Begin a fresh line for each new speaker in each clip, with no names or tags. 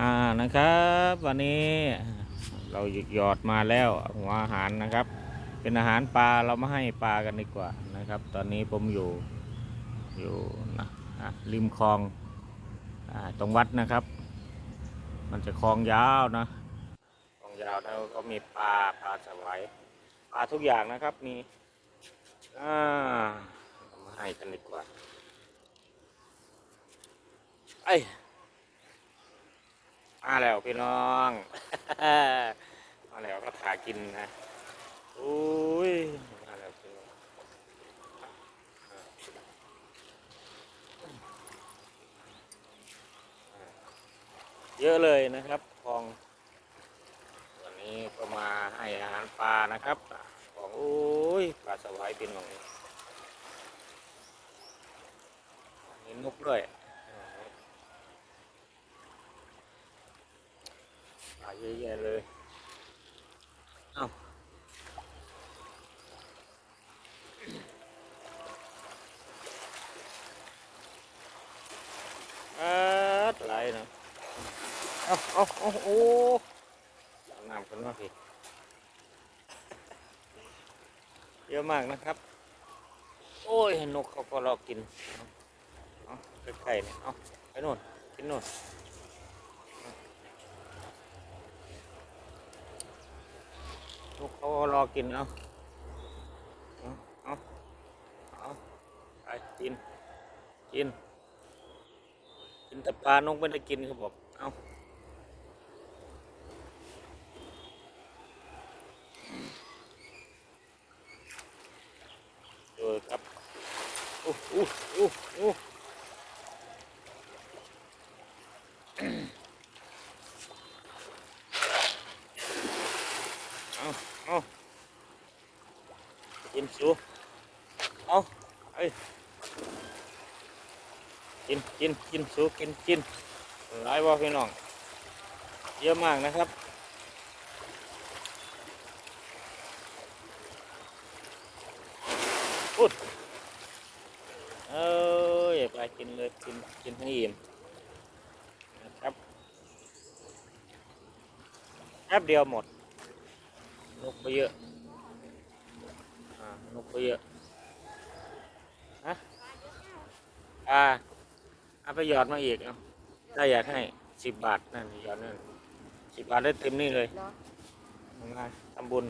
อ่านะครับ วันนี้เราหยอดมาแล้วหัวอาหารนะครับ เป็นอาหารปลาเรามาให้ปลากันดีกว่านะครับ ตอนนี้ผมอยู่อยู่นะริมคลองอตรงวัดนะครับ มันจะคลองยาวนะคลองยาวแล้วก็มีปลาปลาสวายปลาทุกอย่างนะครับมีอ่ามาให้กันดีกว่าไอ้ มาแล้วพี่น้อง มาแล้วก็ถากินนะอุ้ยมาแล้วพี่น้องเยอะเลยนะครับคลองวันนี้ก็มาให้อาหารปลานะครับของโอ้ยปลาสวายพี่น้องมีนกด้วย ปลาเยอะแยะเลยเอ้าอัดไหลายนะเอาเอาเอาโอ้เอาน้ำกันมาพี่เยอะมากนะครับ โอ้ย นกเขาก็รอกิน เอาเอาใกล้ๆเนี่ย เอาไปโน่นกินโน่น ลูกเขา รอกินเอาเอาเอาเอาไปกิน กิน กินแต่ปลานกไม่ได้กินครับผมเอาเออครับอู้อู้อู้อู้ เอากินสูเอาเอ้ยกินกินกินสูกินกินหลายว่าพี่น้อง เยอะมากนะครับอุดเอ้ยไปกินเลยกินกินให้อิ่มนะครับแป๊บเดียวหมด นกไปเยอะอ่านกไปเยอะฮะอ่าเอาไปหยอดมาอีกเอาถ้าอยากให้สิบบาทนั่นหยอดนั่นสิบบาทได้เต็มนี่เลย
เนาะ
มาทำบุญ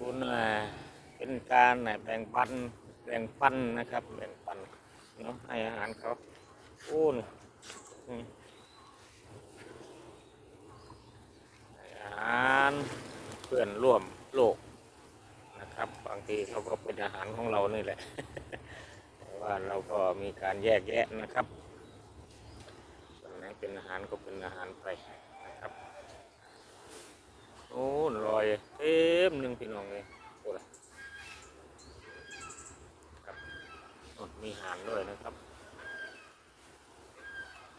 บุญอ่าเป็นการอ่าแบ่งปันแบ่งปันนะครับแบ่งปันเนาะให้อาหารเขาโอ้นี่อืมให้อาหารเพื่อน ร่วมโลกนะครับ บางทีเขาก็เป็นอาหารของเรานี่แหละแต่ว่าเราก็มีการแยกแยะนะครับส่วนไหนเป็นอาหารก็เป็นอาหารไปนะครับโอ้ลอยเต็มหนึ่งพี่น้องเลยโอ้ยครับโอ้มีหานด้วยนะครับ